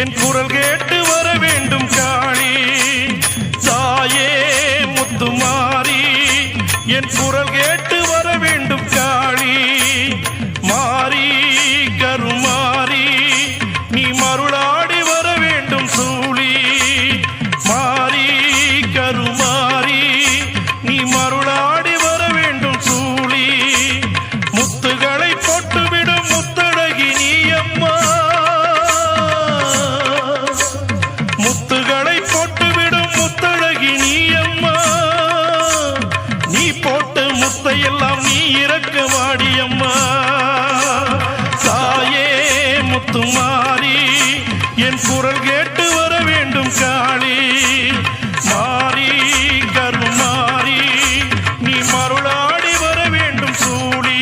என் குரல் கேட்டு வர வேண்டும் காளி தாயே முத்துமாரி என் குரல் கேட்டு வர வேண்டும் காளி மாறி கருமாறி. நீ மருளா முத்துமாரி என் குரல் கேட்டு வர வேண்டும் காளி. மாறி கருமாறி நீ மருளாடி வர வேண்டும் சூடி.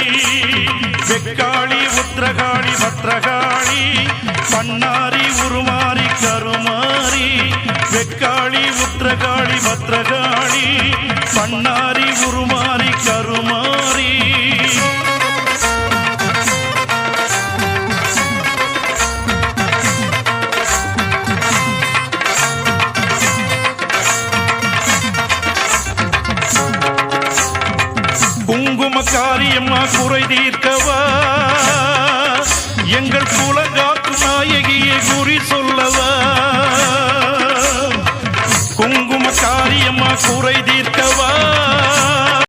வெக்காளி உத்திரகாளி பத்திரகாளி பன்னாரி உருமாறி கருமாறி. வெக்காளி உத்திரகாளி பத்திரகாளி பன்னாரி உருமாறி கருமாறி. காரியம்மா குறை தீர்க்கவா? எங்கள் குலங்காத்து நாயகியை குறி சொல்லவா?